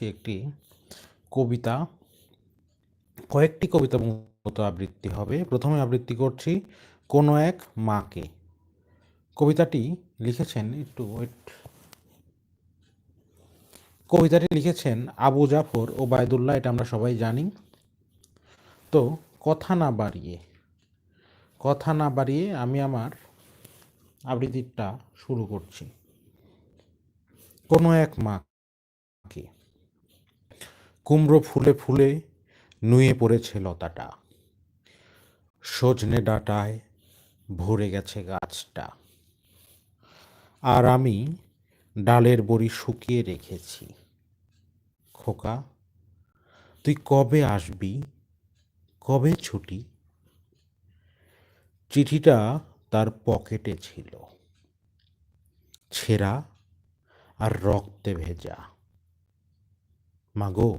করছি একটি কবিতা। কয়েকটি কবিতা মতো আবৃত্তি হবে। প্রথমে আবৃত্তি করছি, কোনো এক মাকে। কবিতাটি লিখেছেন, একটু ওয়েট কবিতাটি লিখেছেন আবু জাফর ও বায়দুল্লাহ, এটা আমরা সবাই জানি। তো, কথা না বাড়িয়ে। কথা না বাড়িয়ে আমি আমার আবৃত্তিটা শুরু করছি। কোনো এক মাকে। কুমড়ো ফুলে ফুলে নুয়ে পড়েছে লতাটা। সজনে ডাটায় ভরে গেছে গাছটা। আর আমি ডালের বড়ি শুকিয়ে রেখেছি। খোকা, তুই কবে আসবি? কবে ছুটি? চিঠিটা তার পকেটে ছিল। ছেঁড়া আর রক্তে ভেজা। মাগো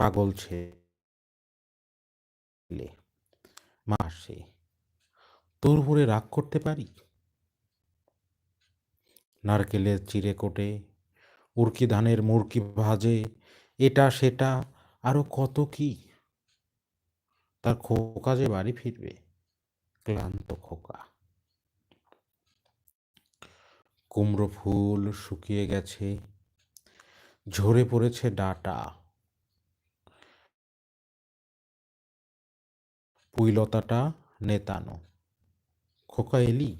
পাগল ছেলে। মাসে তোর উপরে রাগ করতে পারি? নারকেলের চিড়ে কোটে, উড়কি ধানের মুরকি ভাজে, এটা সেটা, আরও কত কি? তার খোকা যে বাড়ি ফিরবে, ক্লান্ত খোকা। কুমড়ো ফুল শুকিয়ে গেছে, ঝরে পড়েছে ডাটা। পুইলতাটা নেতানো। খোকা এলি,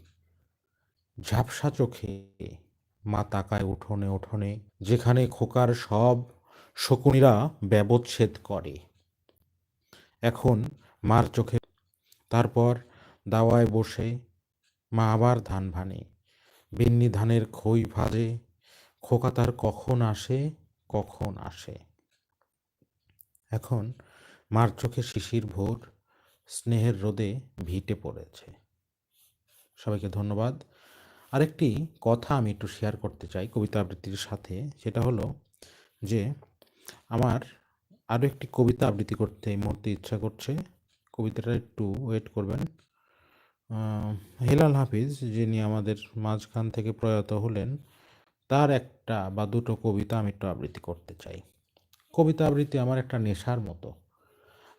ঝাপসা চোখে মা তাকায় উঠোনে উঠোনে, যেখানে খোকার সব শকুনিরা ব্যবচ্ছেদ করে। এখন মার চোখে, তারপর দাওয়ায় বসে, মা আবার ধান ভানে। বিন্নি ধানের খই ভাজে, খোকা তার কখন আসে কখন আসে। এখন মার চোখে শিশির ভোর স্নেহের রোদে ভিটে পড়েছে। সবাইকে ধন্যবাদ। আরেকটি কথা আমি একটু শেয়ার করতে চাই কবিতা আবৃত্তির সাথে, সেটা হলো যে আমার আরও একটি কবিতা আবৃত্তি করতে এই মুহূর্তে ইচ্ছা করছে। কবিতাটা একটু ওয়েট করবেন। হেলাল হাফিজ, যিনি আমাদের মাঝখান থেকে প্রয়াত হলেন, তার একটা বা দুটো কবিতা আমি একটু আবৃত্তি করতে চাই। কবিতা আবৃত্তি আমার একটা নেশার মতো।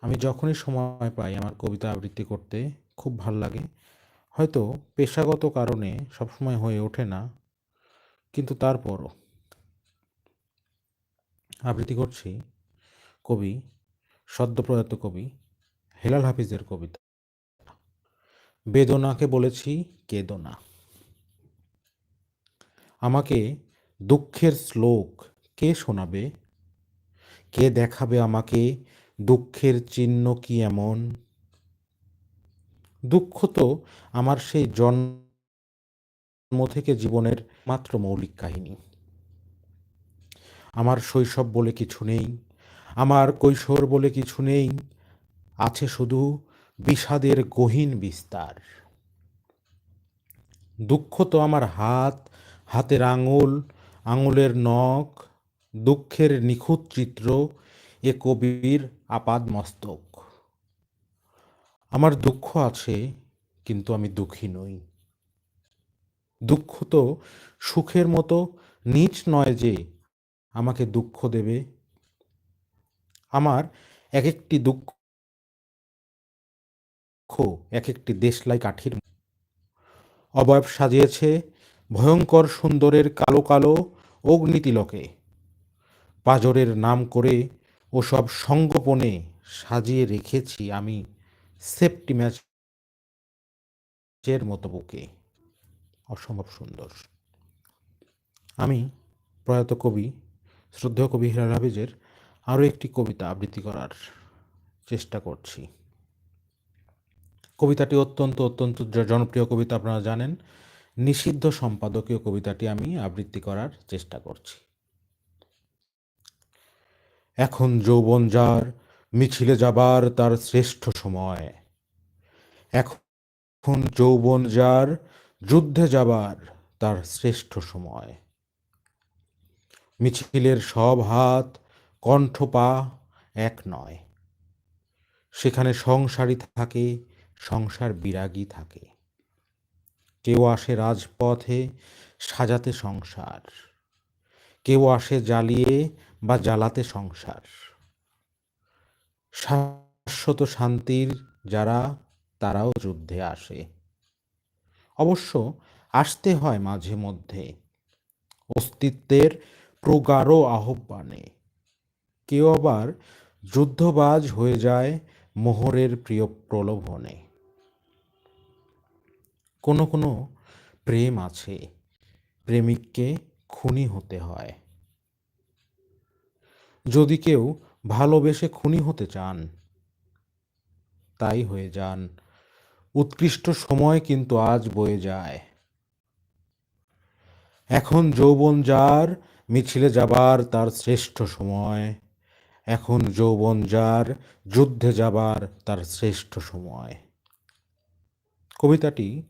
আমি যখনই সময় পাই আমার কবিতা আবৃত্তি করতে, খুব ভালো লাগে। হয়তো পেশাগত কারণে সবসময় হয়ে ওঠে না, কিন্তু তারপরও আবৃত্তি করছি কবি, সদ্যপ্রয়াত কবি, হেলাল হাফিজের কবিতা। বেদনাকে বলেছি কেদনা। আমাকে দুঃখের শ্লোক কে শোনাবে? কে দেখাবে আমাকে দুঃখের চিহ্ন কি এমন? দুঃখ তো আমার সেই জন্ম থেকে জীবনের মাত্র মৌলিক কাহিনী। আমার শৈশব বলে কিছু নেই, আমার কৈশোর বলে কিছু নেই, আছে শুধু বিষাদের গহীন বিস্তার। দুঃখ তো আমার হাত, হাতের আঙুল, আঙুলের নখ, দুঃখের নিখুঁত চিত্র এ কবির আপাদ মস্তক। আমার দুঃখ আছে, কিন্তু আমি দুঃখী নই। দুঃখ তো সুখের মতো নিচ নয় যে আমাকে দুঃখ দেবে। আমার এক একটি দুঃখ এক একটি দেশলাই কাঠির অবয়ব সাজিয়েছে ভয়ঙ্কর সুন্দরের কালো কালো অগ্নিতিলকে। পাজরের নাম করে ওসব সঙ্গোপনে সাজিয়ে রেখেছি আমি সেফটি ম্যাচের মতো বুকে। অসম্ভব সুন্দর। আমি প্রয়াত কবি, শ্রদ্ধেয় কবি হিরার হাফিজের আরও একটি কবিতা আবৃত্তি করার চেষ্টা করছি। কবিতাটি অত্যন্ত অত্যন্ত জনপ্রিয় কবিতা, আপনারা জানেন। নিষিদ্ধ সম্পাদকীয় কবিতাটি আমি আবৃত্তি করার চেষ্টা করছি। এখন যৌবন যার, মিছিলে যাবার তার শ্রেষ্ঠ সময়। এখন যৌবন যার, যুদ্ধে যাবার তার শ্রেষ্ঠ সময়। মিছিলের সব হাত, কণ্ঠ পা এক নয়। সেখানে সংসারী থাকে, সংসার বিরাগী থাকে। কেউ আসে রাজপথে সাজাতে সংসার। কেউ আসে জ্বালিয়ে বা জ্বালাতে সংসার। শাশ্বত শান্তির যারা, তারাও যুদ্ধে আসে। অবশ্য আসতে হয় মাঝে মধ্যে। অস্তিত্বের প্রগাঢ় আহ্বানে। কেউ আবার যুদ্ধবাজ হয়ে যায় মোহরের প্রিয় প্রলোভনে। কোনো কোনো প্রেম আছে। প্রেমিককে খুনি হতে হয়। যদি কেউ ভালোবেসে খুনি হতে চান, তাই হয়ে যান। উৎকৃষ্ট সময় কিন্তু আজ বয়ে যায়। এখন যৌবন যার, মিছিলে যাবার তার শ্রেষ্ঠ সময়। এখন যৌবন যার, যুদ্ধে যাবার তার শ্রেষ্ঠ সময়। কবিতাটি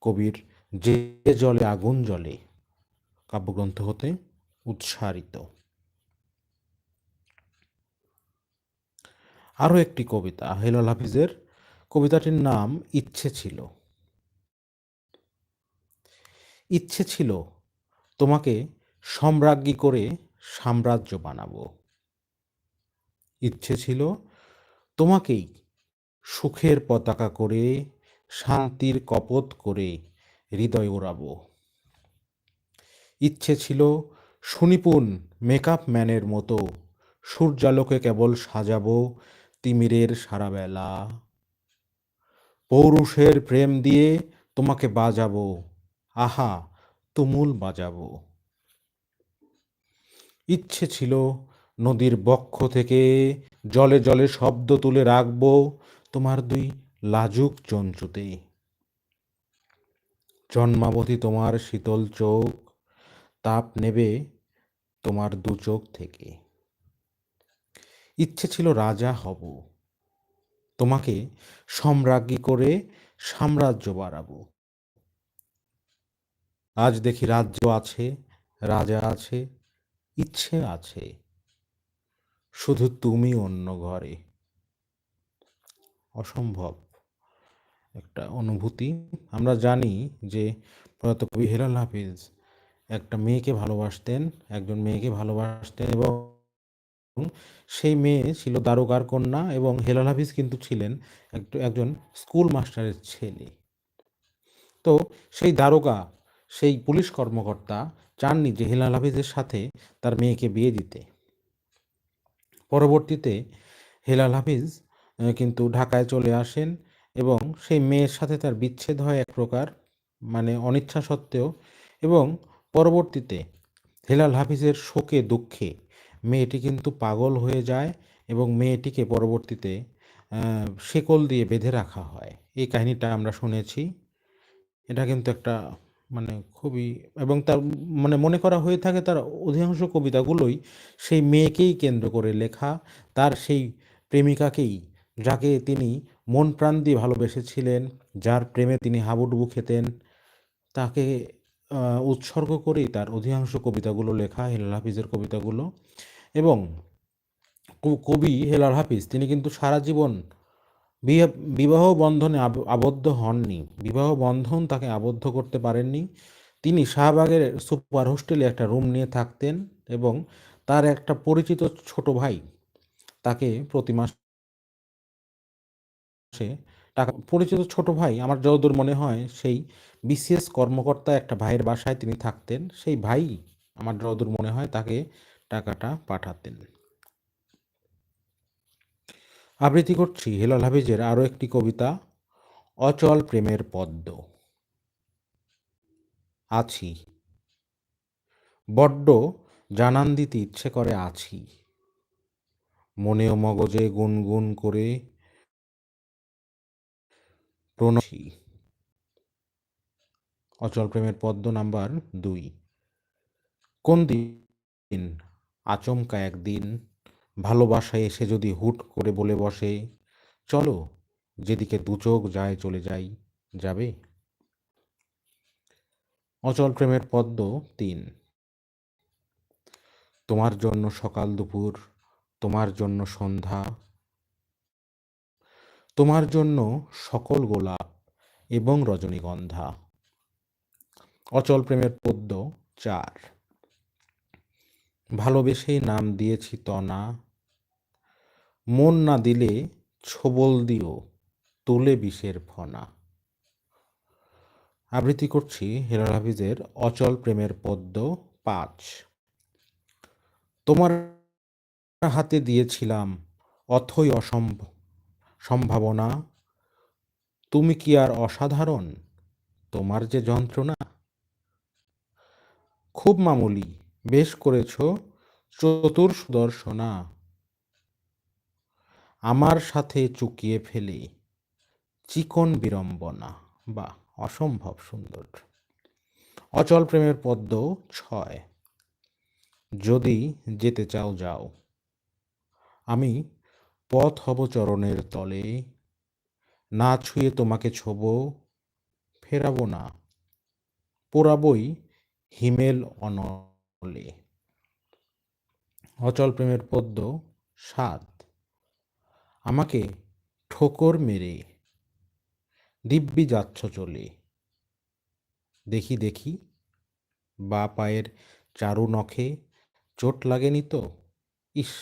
কবির যে জলে আগুন জলে কাব্যগ্রন্থ হতে উৎসারিত। আরও একটি কবিতা, হেলাল হাফিজের কবিতাটির নাম ইচ্ছে ছিল। ইচ্ছে ছিল, তোমাকে সম্রাজ্ঞী করে সাম্রাজ্য বানাবো। ইচ্ছে ছিল, তোমাকেই সুখের পতাকা করে, শান্তির কপত করে হৃদয় ওড়াবো। ইচ্ছে ছিল, সুনিপুণ মেকআপ ম্যানের মতো সূর্যালোকে কেবল সাজাবো তিমিরের সারাবেলা। পৌরুষের প্রেম দিয়ে তোমাকে বাজাবো। আহা, তুমুল বাজাবো। ইচ্ছে ছিল নদীর বক্ষ থেকে জলে জলে শব্দ তুলে রাখব তোমার দুই লাজুক চঞ্চুতে জন্মাবধি তোমার শীতল চোখ, তাপ নেবে তোমার দু চোখ থেকে। ইচ্ছে ছিল রাজা হব। তোমাকে সম্রাজ্ঞী করে সাম্রাজ্য বাড়াবো। আজ দেখি রাজ্য আছে, রাজা আছে, ইচ্ছে আছে। শুধু তুমি অন্য ঘরে। অসম্ভব একটা অনুভূতি। আমরা জানি যে প্রয়াত কবি হেলাল হাফিজ একটা মেয়েকে ভালোবাসতেন, একজন মেয়েকে ভালোবাসতেন এবং সেই মেয়ে ছিল দারোগার কন্যা এবং হেলাল হাফিজ কিন্তু ছিলেন একজন স্কুল মাস্টারের ছেলে। তো সেই দারোগা, সেই পুলিশ কর্মকর্তা চাননি যে হেলাল হাফিজের সাথে তার মেয়েকে বিয়ে দিতে। পরবর্তীতে হেলাল হাফিজ কিন্তু ঢাকায় চলে আসেন এবং সেই মেয়ের সাথে তার বিচ্ছেদ হয় এক প্রকার মানে অনিচ্ছা সত্ত্বেও এবং পরবর্তীতে হেলাল হাফিজের শোকে দুঃখে মেয়েটি কিন্তু পাগল হয়ে যায় এবং মেয়েটিকে পরবর্তীতে শেকল দিয়ে বেঁধে রাখা হয়। এই কাহিনীটা আমরা শুনেছি। এটা কিন্তু একটা মানে খুবই, এবং তার মানে মনে করা হয়ে থাকে তার অধিকাংশ কবিতাগুলোই সেই মেয়েকেই কেন্দ্র করে লেখা। তার সেই প্রেমিকাকেই যাকে তিনি মন প্রাণ দিয়ে ভালোবেসেছিলেন, যার প্রেমে তিনি হাবুডুবু খেতেন, তাকে উৎসর্গ করেই তার অধিকাংশ কবিতাগুলো লেখা, হেলাল হাফিজের কবিতাগুলো। এবং কবি হেলাল হাফিজ, তিনি কিন্তু সারা জীবন বিবাহ বন্ধনে আবদ্ধ হননি। বিবাহ বন্ধন তাকে আবদ্ধ করতে পারেননি। তিনি শাহবাগের সুপার হোস্টেলে একটা রুম নিয়ে থাকতেন এবং তার একটা পরিচিত ছোট ভাই তাকে প্রতি মাসে টাকা, পরিচিত ছোট ভাই, আমার যতদূর মনে হয়, সেই বিসিএস কর্মকর্তা একটা ভাইয়ের বাসায় তিনি থাকতেন। সেই ভাই, আমার যতদূর মনে হয়, তাকে টাকাটা পাঠাতেন। আবৃত্তি করছি হেলাল হাফিজের আরও একটি কবিতা, অচল প্রেমের পদ্ম। আছি। বড্ড জানান দিতে ইচ্ছে করে আছি। মনে ও মগজে গুনগুন করে প্রণসী অচল প্রেমের পদ্ম নাম্বার দুই। কোন দিন আচমকা একদিন, ভালোবাসায় এসে যদি হুট করে বলে বসে, চলো যেদিকে দু চোখ যায় চলে যাই, যাবে? অচল প্রেমের পদ্ম তিন। তোমার জন্য সকাল দুপুর, তোমার জন্য সন্ধ্যা, তোমার জন্য সকল গোলাপ এবং রজনীগন্ধা। অচল প্রেমের পদ্য চার। ভালোবেসেই নাম দিয়েছি তনা। মন না দিলে ছোবল দিও, তুলে বিষের ফনা। আবৃত্তি করছি হেলাল হাফিজের অচল প্রেমের পদ্য পাঁচ। তোমার হাতে দিয়েছিলাম অথই অসম্ভব সম্ভাবনা। তুমি কি আর অসাধারণ? তোমার যে যন্ত্রণা। খুব মামুলি। বেশ করেছ চতুর সুদর্শনা। আমার সাথে চুকিয়ে ফেলে চিকন বিড়ম্বনা। বা অসম্ভব সুন্দর। অচল প্রেমের পদ্ম ছয়। যদি যেতে চাও, যাও। আমি পথ হব চরণের তলে। না ছুঁয়ে তোমাকে ছোব, ফেরাবো না। পোড়াবই হিমেল অনলে অচল প্রেমের পদ্য সাত আমাকে ঠোকর মেরে, দিব্যি যাচ্ছ চলে। দেখি দেখি, বা পায়ের চারু নখে চোট লাগেনি তো? ইস,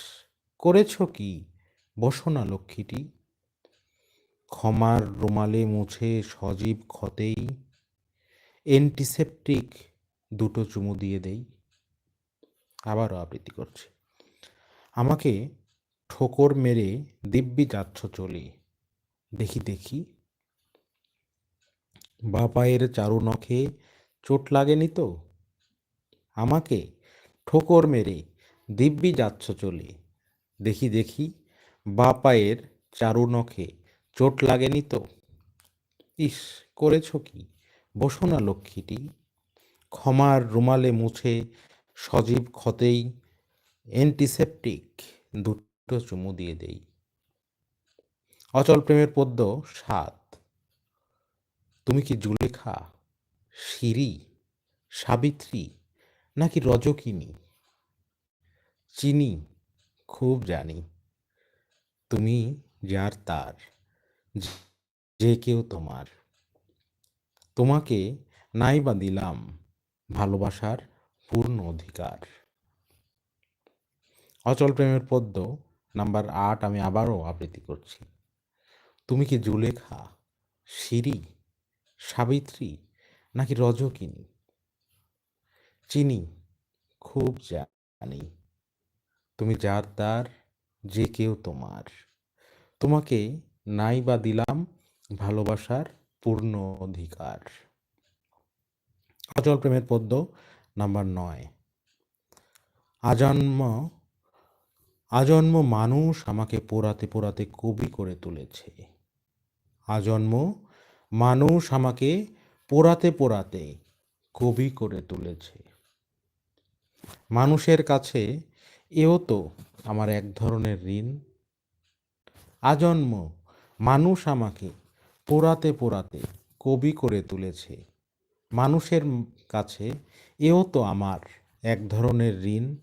করেছ কি? বসো না লক্ষ্মীটি। ক্ষমার রুমালে মুছে সজীব ক্ষতেই অ্যান্টিসেপটিক দুটো চুমু দিয়ে দেই। আবারও আবৃত্তি করছি। আমাকে ঠোকর মেরে দিব্যি যাচ্ছ চলে। দেখি দেখি। বা পায়ের চারু নখে চোট লাগেনি তো? আমাকে ঠোকর মেরে দিব্যি যাচ্ছ চলে। দেখি দেখি। বা পায়ের চারু নখে চোট লাগেনি তো? ইস, করেছ কি? বসো না লক্ষ্মীটি। ক্ষমার রুমালে মুছে সজীব ক্ষতেই অ্যান্টিসেপটিক দুটো চুমু দিয়ে দেই। অচল প্রেমের পদ্য সাত। তুমি কি জুলেখা, শিরি, সাবিত্রী নাকি রজকিনী? চিনি, খুব জানি। তুমি যার তার, যে কেউ তোমার। তোমাকে নাই বা দিলাম ভালোবাসার পূর্ণ অধিকার। অচল প্রেমের পদ্য নাম্বার আট, আমি আবারও আবৃত্তি করছি। তুমি কি জুলেখা, শিরি, সাবিত্রী, নাকি রজকিনী? চিনি, খুব জানি। তুমি যার তার, যে কেউ তোমার। তোমাকে নাই বা দিলাম ভালোবাসার পূর্ণ অধিকার। অচল প্রেমের পদ্য নাম্বার নয়। আজন্ম আজন্ম মানুষ আমাকে পোড়াতে পোড়াতে কবি করে তুলেছে। আজন্ম মানুষ আমাকে পোড়াতে পোড়াতে কবি করে তুলেছে। মানুষের কাছে এও তো আমার এক ধরনের ঋণ। আজন্ম মানুষ আমাকে পোড়াতে পোড়াতে কবি করে তুলেছে। মানুষের কাছে এও তো আমার এক ধরনের ঋণ।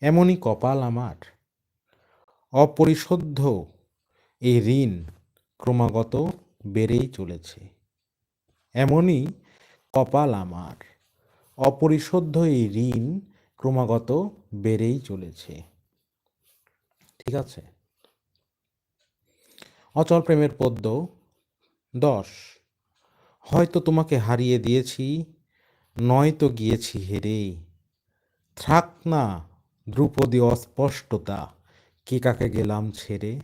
এমনই কপাল আমার। অপরিশোধ্য এই ঋণ ক্রমাগত বেড়েই চলেছে। এমনই কপাল আমার। অপরিশোধ্য এই ঋণ ক্রমাগত বেড়েই চলেছে। ঠিক আছে? অচল প্রেমের পদ্য দশ। হয়তো তোমাকে হারিয়ে দিয়েছি নয়তো গিয়েছি হেরে থাক না, দ্রুপদী অস্পষ্টতা। কে কাকে গেলাম ছেড়ে?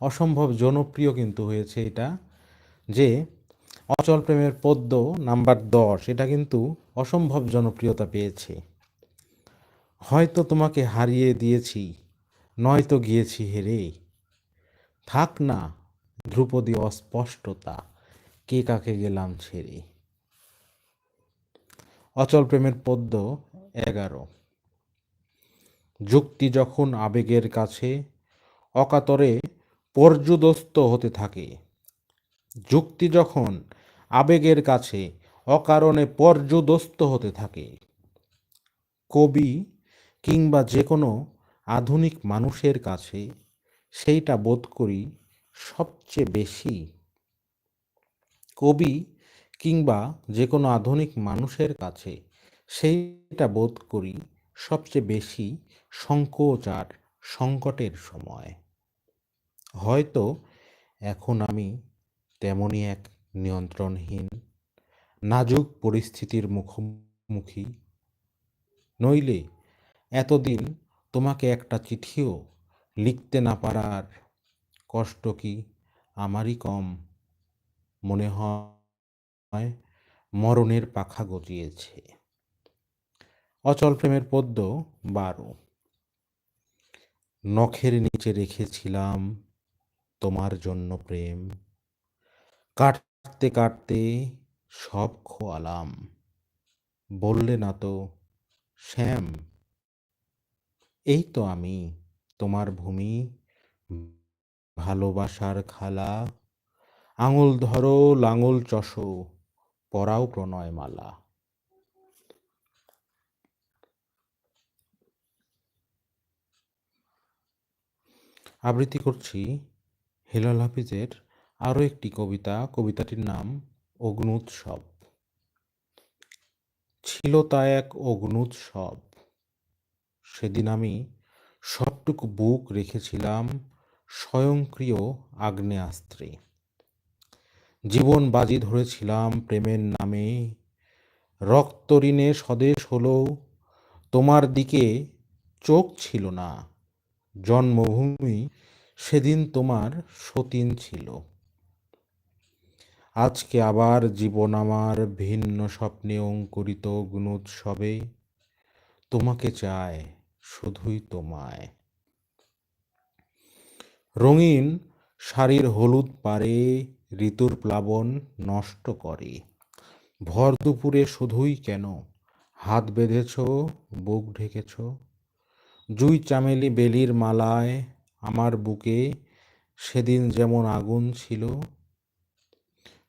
অসম্ভব জনপ্রিয় কিন্তু হয়েছে এটা যে অচল প্রেমের পদ্য নাম্বার দশ, এটা কিন্তু অসম্ভব জনপ্রিয়তা পেয়েছে। হয়তো তোমাকে হারিয়ে দিয়েছি, নয়তো গিয়েছি হেরে থাক না ধ্রুপদী অস্পষ্টতা। কে কাকে গেলাম ছেড়ে? অচল প্রেমের পদ্য এগারো। যুক্তি যখন আবেগের কাছে, অকাতরে পর্যুদস্ত হতে থাকে। যুক্তি যখন আবেগের কাছে, অকারণে পর্যুদস্ত হতে থাকে। কবি কিংবা যে কোনো আধুনিক মানুষের কাছে, সেইটা বোধ করি সবচেয়ে বেশি। কবি কিংবা যে কোনো আধুনিক মানুষের কাছে, সেইটা বোধ করি সবচেয়ে বেশি সংকোচ আর সংকটের সময়। হয়তো এখন আমি তেমনই এক নিয়ন্ত্রণহীন, নাজুক পরিস্থিতির মুখোমুখি। নইলে এতদিন তোমাকে একটা চিঠিও লিখতে না পারার কষ্ট কি আমারই কম মনে হয়? মরণের পাখা গজিয়েছে। অচল প্রেমের পদ্য বারো। নখের নিচে রেখেছিলাম তোমার জন্য প্রেম। কাটতে কাটতে সব খোয়ালাম। বললে না তো, শ্যাম, এই তো আমি তোমার ভূমি। ভালোবাসার খালা, আঙুল ধরো, লাঙল চষো পরাও প্রণয় মালা আবৃত্তি করছি হেলাল হাফিজের আরও একটি কবিতা, কবিতাটির নাম অগ্নুৎসব। ছিল তা এক অগ্নুৎসব। সেদিন আমি সবটুকু বুক রেখেছিলাম স্বয়ংক্রিয় আগ্নেয়াস্ত্রে। জীবন বাজি ধরেছিলাম প্রেমের নামে। রক্তঋণে স্বদেশ হলেও তোমার দিকে চোখ ছিল না। জন্মভূমি সেদিন তোমার সতীন ছিল। আজকে আবার জীবন আমার ভিন্ন স্বপ্নে অঙ্কুরিত গুণোৎসবে তোমাকে চায় শুধুই তোমায়। রঙিন শাড়ির হলুদ পারে ঋতুর প্লাবন নষ্ট করে। ভর দুপুরে শুধুই কেন? হাত বেঁধেছ, বুক ঢেকেছ? জুই চামেলি বেলির মালায় আমার বুকে সেদিন যেমন আগুন ছিল,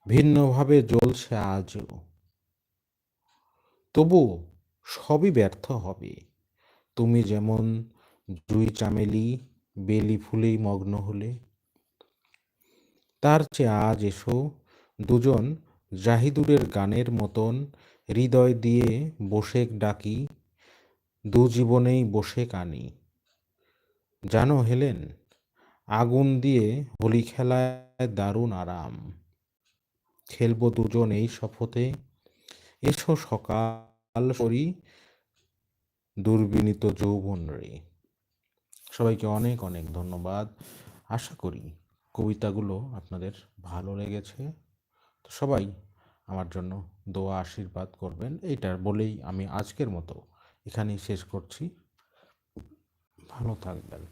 ভিন্নভাবে জ্বলছে আজও। তবু সবই ব্যর্থ হবে। তুমি যেমন জুই চামেলি, বেলি ফুলেই মগ্ন হলে তার চেয়ে আজ এসো, দুজন জাহিদুরের গানের মতন হৃদয় দিয়ে বসে ডাকি, দু জীবনেই বসে কানি জানো হেলেন, আগুন দিয়ে হোলি খেলায় দারুণ আরাম। খেলব দুজন এই শপথে, এসো সকাল সরি, দুর্বিনীত যৌবন রে। সবাইকে অনেক অনেক ধন্যবাদ, আশা করি কবিতাগুলো আপনাদের ভালো লেগেছে, তো সবাই আমার জন্য দোয়া, আশীর্বাদ করবেন। এইটার বলেই আমি আজকের মতো এখানেই শেষ করছি। ভালো থাকবেন।